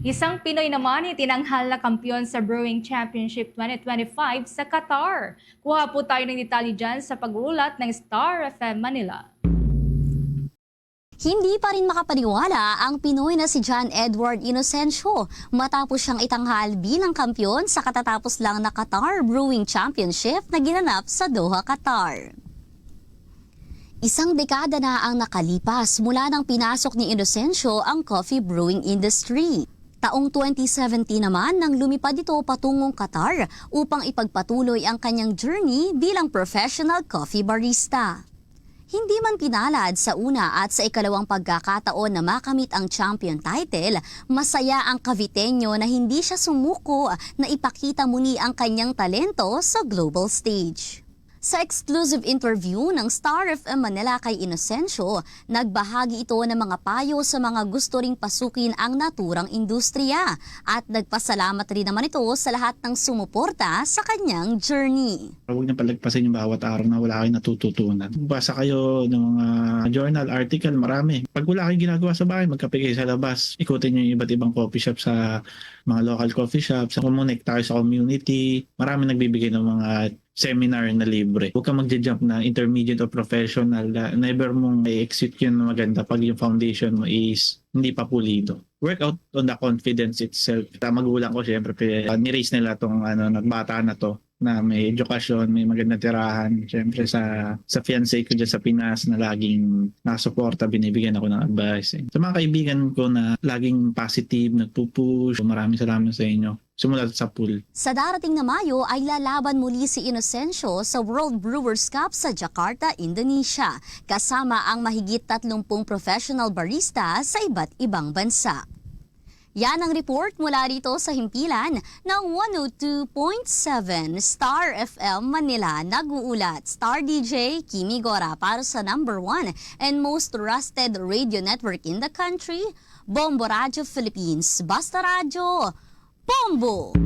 Isang Pinoy naman itinanghal na kampiyon sa Brewing Championship 2025 sa Qatar. Kuha po tayo ng detalye dyan sa pag-uulat ng Star FM Manila. Hindi pa rin makapaniwala ang Pinoy na si John Edward Inocencio matapos siyang itanghal bilang kampyon sa katatapos lang na Qatar Brewing Championship na ginanap sa Doha, Qatar. Isang dekada na ang nakalipas mula nang pinasok ni Inocencio ang coffee brewing industry. Taong 2017 naman nang lumipad ito patungong Qatar upang ipagpatuloy ang kanyang journey bilang professional coffee barista. Hindi man pinalad sa una at sa ikalawang pagkakataon na makamit ang champion title, masaya ang Caviteño na hindi siya sumuko na ipakita muli ang kanyang talento sa global stage. Sa exclusive interview ng Star FM Manila kay Inocencio, nagbahagi ito ng mga payo sa mga gusto ring pasukin ang naturang industriya at nagpasalamat rin naman ito sa lahat ng sumuporta sa kanyang journey. Huwag niyo palagpasin yung bawat araw na wala kayong natututunan. Basa kayo ng mga journal, article, marami. Pag wala kayong ginagawa sa bahay, magkape kayo sa labas. Ikutin niyo yung iba't ibang coffee shop sa mga local coffee shops. Kumonekta kayo sa community. Marami nagbibigay ng mga seminar na libre. Huwag kang magja-jump na intermediate o professional. na Never mong i-exit yun na maganda pag yung foundation mo is hindi pa pulido. Work out on the confidence itself. Ta magulang ko syempre, uh, ni-raise nila tong ano, nagbata na to na may edukasyon, may magandang tirahan. Siyempre sa sa fiancé ko dyan sa Pinas na laging nakasuporta, binibigyan ako ng advice. Eh. Sa mga kaibigan ko na laging positive, nagpupush, maraming salamat sa inyo. Simula sa pool. Sa darating na Mayo ay lalaban muli si Inocencio sa World Brewers Cup sa Jakarta, Indonesia, kasama ang mahigit 30 professional barista sa iba't ibang bansa. Yan ang report mula rito sa himpilan ng 102.7 Star FM Manila. Nag-uulat Star DJ Kimi Gora para sa number one and most trusted radio network in the country, Bombo Radio Philippines. Basta Radio, Bombo!